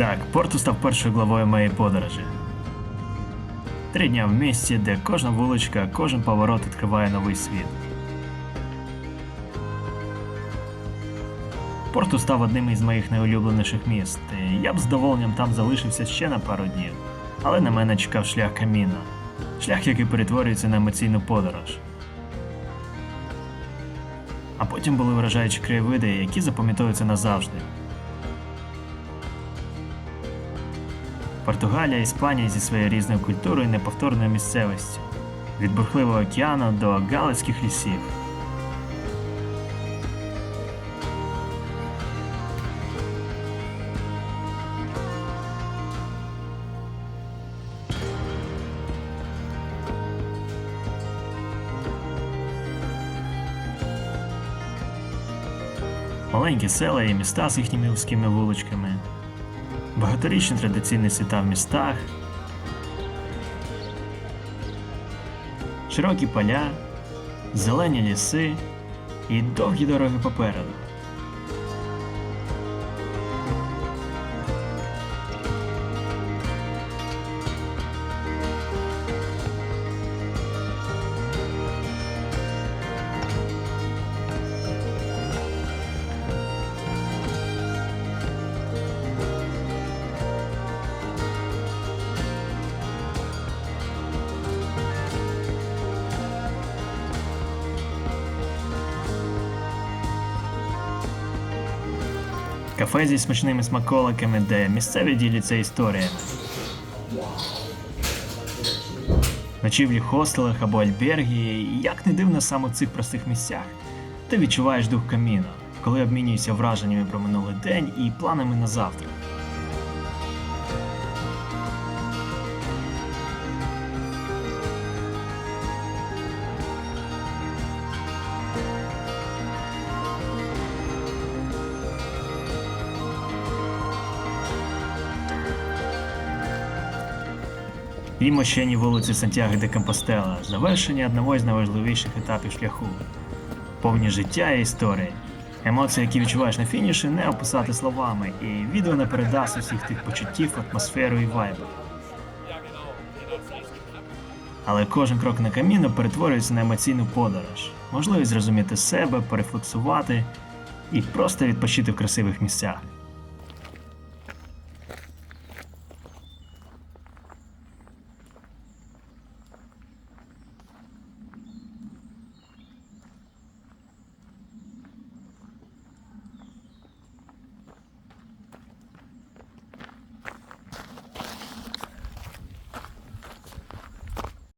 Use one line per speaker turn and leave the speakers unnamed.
Так, Порту став першою главою моєї подорожі. Три дня в місті, де кожна вуличка, кожен поворот відкриває новий світ. Порту став одним із моїх найулюбленіших міст, я б з задоволенням там залишився ще на пару днів, але на мене чекав шлях каміна. Шлях, який перетворюється на емоційну подорож. А потім були вражаючі краєвиди, які запам'ятовуються назавжди. Португалія, Іспанія зі своєю різною культурою і неповторною місцевістю. Від бурхливого океану до галицьких лісів. Маленькі села і міста з їхніми вузькими вуличками, багаторічні традиційні світа в містах, широкі поля, зелені ліси і довгі дороги попереду. Кафе зі смачними смаколиками, де місцеві діляться історіями. Ночівлі в хостелах або альбергі, як не дивно саме в цих простих місцях. Ти відчуваєш дух каміну, коли обмінюєшся враженнями про минулий день і планами на завтра. І мощені вулиці Сантьяго де Компостела, завершення одного з найважливіших етапів шляху, повні життя і історії. Емоції, які відчуваєш на фініші, не описати словами, і відео не передасть усіх тих почуттів, атмосферу і вайбу. Але кожен крок на каміно перетворюється на емоційну подорож, можливість зрозуміти себе, порефлексувати і просто відпочити в красивих місцях.